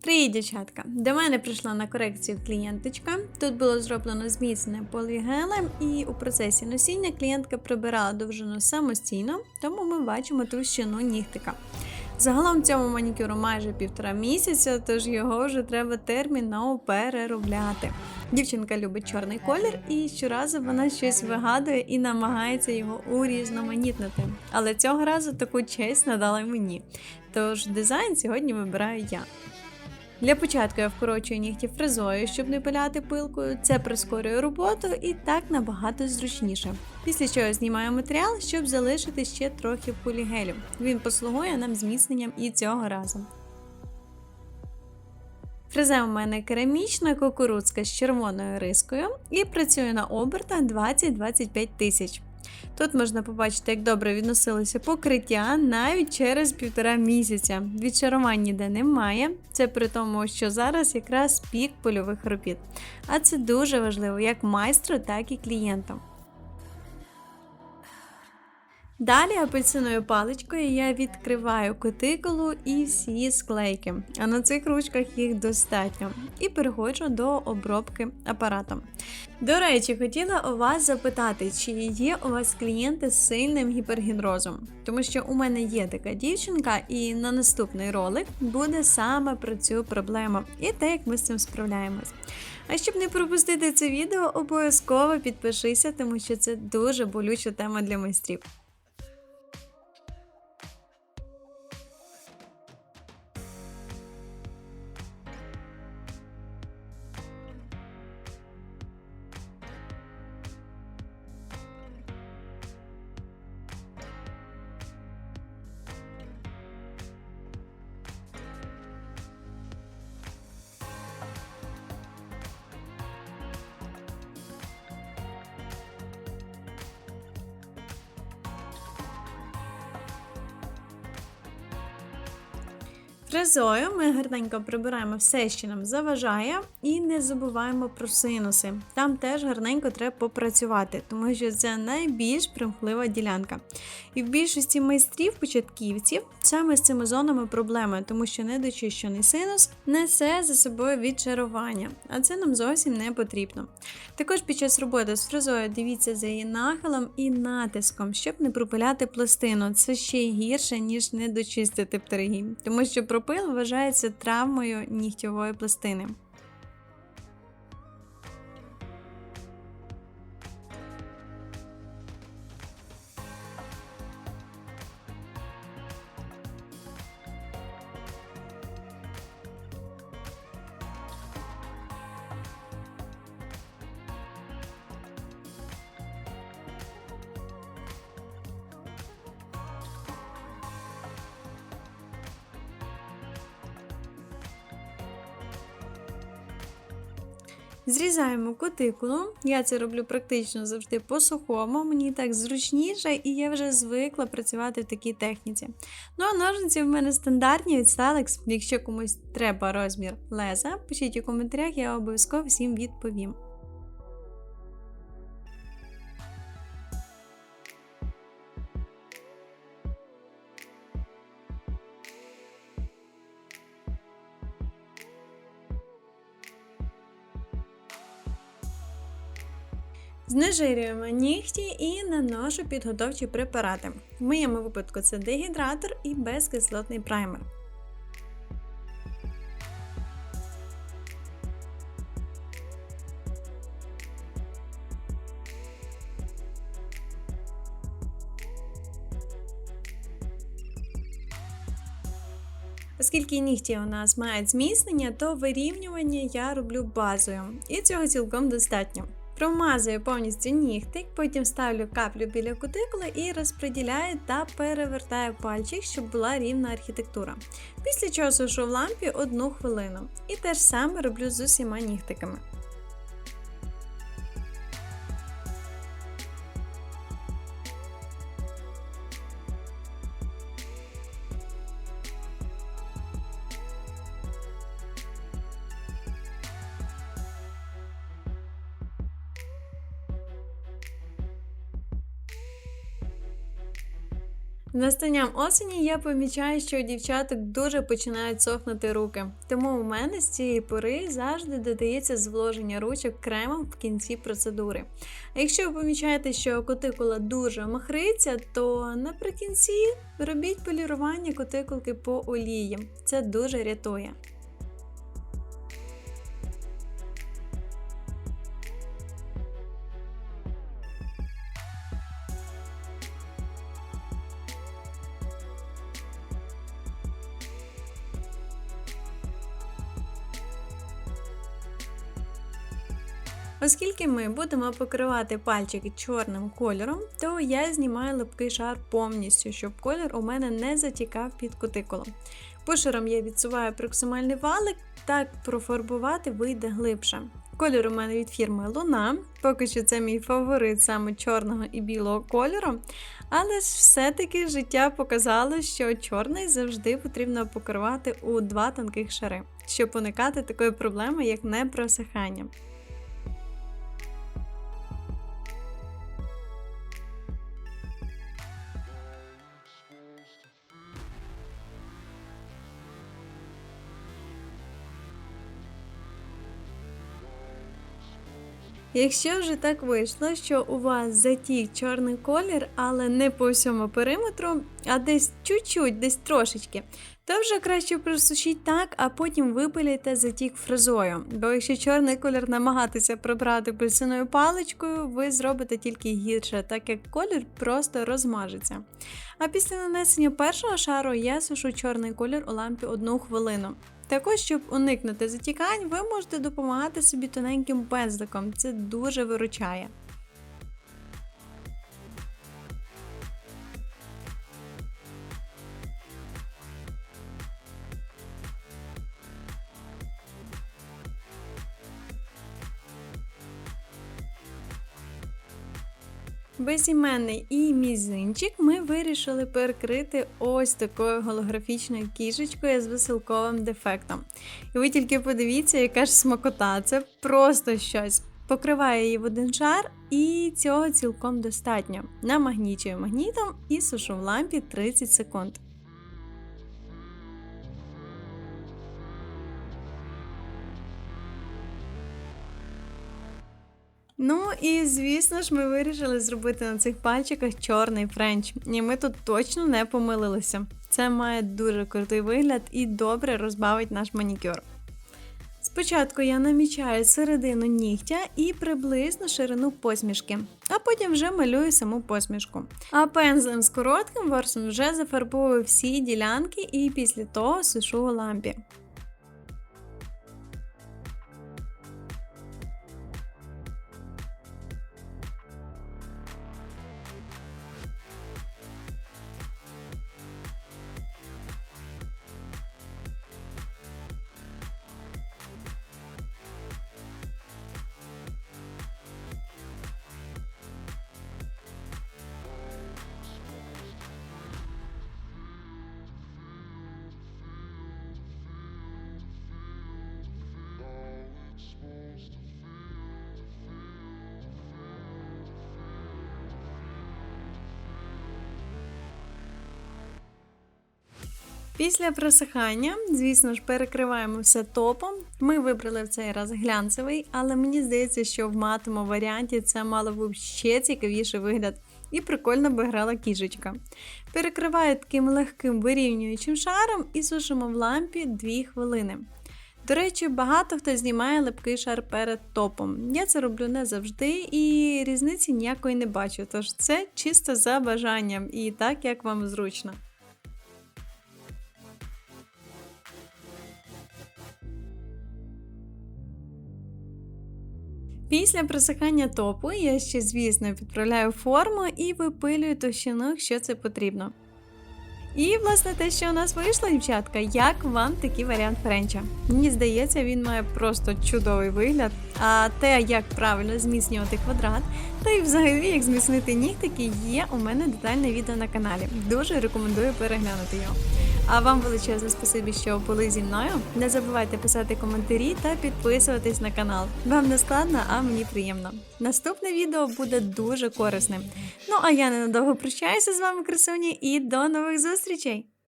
Привіт, дівчатка! До мене прийшла на корекцію клієнточка. Тут було зроблено зміцнене полігелем, і у процесі носіння клієнтка прибирала довжину самостійно, тому ми бачимо товщину нігтика. Загалом цьому манікюру майже півтора місяця, тож його вже треба терміново переробляти. Дівчинка любить чорний колір, і щоразу вона щось вигадує і намагається його урізноманітнити. Але цього разу таку честь надала мені. Тож дизайн сьогодні вибираю я. Для початку я вкорочую нігті фрезою, щоб не пиляти пилкою. Це прискорює роботу і так набагато зручніше. Після чого знімаю матеріал, щоб залишити ще трохи полігелю. Він послугує нам зміцненням і цього разу. Фреза у мене керамічна кукурудзка з червоною рискою і працює на обертах 20-25 тисяч. Тут можна побачити, як добре відносилося покриття навіть через півтора місяця. Відчарувань ніде немає. Це при тому, що зараз якраз пік польових робіт. А це дуже важливо як майстру, так і клієнтам. Далі апельсиною паличкою я відкриваю кутикулу і всі склейки, а на цих ручках їх достатньо. І переходжу до обробки апаратом. До речі, хотіла у вас запитати, чи є у вас клієнти з сильним гіпергідрозом, тому що у мене є така дівчинка, і на наступний ролик буде саме про цю проблему і те, як ми з цим справляємось. А щоб не пропустити це відео, обов'язково підпишися, тому що це дуже болюча тема для майстрів. Фрезою ми гарненько прибираємо все, що нам заважає, і не забуваємо про синуси. Там теж гарненько треба попрацювати, тому що це найбільш примхлива ділянка. І в більшості майстрів, початківців, саме з цими зонами проблеми, тому що недочищений синус несе за собою відчарування, а це нам зовсім не потрібно. Також під час роботи з фрезою дивіться за її нахилом і натиском, щоб не пропиляти пластину. Це ще гірше, ніж не дочистити птеригій, тому що пропил вважається травмою нігтєвої пластини. Зрізаємо кутикулу. Я це роблю практично завжди по сухому, мені так зручніше, і я вже звикла працювати в такій техніці. Ну а ножниці в мене стандартні від Stalex. Якщо комусь треба розмір леза, пишіть у коментарях, я обов'язково всім відповім. Знежирюємо нігті і наношу підготовчі препарати. В моєму випадку це дегідратор і безкислотний праймер. Оскільки нігті у нас мають зміцнення, то вирівнювання я роблю базою, і цього цілком достатньо. Промазую повністю нігтик, потім ставлю каплю біля кутикули і розподіляю та перевертаю пальчик, щоб була рівна архітектура. Після чого сушу в лампі одну хвилину. І те ж саме роблю з усіма нігтиками. З настанням осені я помічаю, що у дівчаток дуже починають сохнути руки. Тому у мене з цієї пори завжди додається зволоження ручок кремом в кінці процедури. А якщо ви помічаєте, що кутикула дуже махриться, то наприкінці робіть полірування кутикулки по олії. Це дуже рятує. Оскільки ми будемо покривати пальчики чорним кольором, то я знімаю липкий шар повністю, щоб колір у мене не затікав під кутикулом. Пушером я відсуваю проксимальний валик, так профарбувати вийде глибше. Колір у мене від фірми Луна, поки що це мій фаворит саме чорного і білого кольору. Але ж все-таки життя показало, що чорний завжди потрібно покривати у два тонких шари, щоб уникати такої проблеми, як непросихання. Якщо вже так вийшло, що у вас затік чорний колір, але не по всьому периметру, а десь чуть-чуть, десь трошечки, то вже краще просушіть так, а потім випилюйте затік фрезою. Бо якщо чорний колір намагатися прибрати пильсиною паличкою, ви зробите тільки гірше, так як колір просто розмажеться. А після нанесення першого шару я сушу чорний колір у лампі одну хвилину. Також, щоб уникнути затікань, ви можете допомагати собі тоненьким пензликом. Це дуже виручає. Безіменний і мізинчик ми вирішили перекрити ось такою голографічною кішечкою з веселковим дефектом. І ви тільки подивіться, яка ж смакота, це просто щось. Покриваю її в один шар, і цього цілком достатньо. Намагнічую магнітом і сушу в лампі 30 секунд. Ну і звісно ж, ми вирішили зробити на цих пальчиках чорний френч. І ми тут точно не помилилися. Це має дуже крутий вигляд і добре розбавить наш манікюр. Спочатку я намічаю середину нігтя і приблизно ширину посмішки, а потім вже малюю саму посмішку. А пензлем з коротким ворсом вже зафарбовую всі ділянки і після того сушу у лампі. Після просихання, звісно ж, перекриваємо все топом. Ми вибрали в цей раз глянцевий, але мені здається, що в матовому варіанті це мало б ще цікавіший вигляд. І прикольно би грала кішечка. Перекриваю таким легким вирівнюючим шаром і сушимо в лампі 2 хвилини. До речі, багато хто знімає липкий шар перед топом. Я це роблю не завжди і різниці ніякої не бачу, тож це чисто за бажанням і так, як вам зручно. Після просихання топу я ще, звісно, підправляю форму і випилюю товщину, якщо це потрібно. І, власне, те, що у нас вийшло, дівчатка, як вам такий варіант френча? Мені здається, він має просто чудовий вигляд. А те, як правильно зміцнювати квадрат, та й взагалі як зміцнити нігтики, є у мене детальне відео на каналі. Дуже рекомендую переглянути його. А вам величезне спасибі, що були зі мною. Не забувайте писати коментарі та підписуватись на канал. Вам не складно, а мені приємно. Наступне відео буде дуже корисним. Ну а я ненадовго прощаюся з вами, красуні, і до нових зустрічей!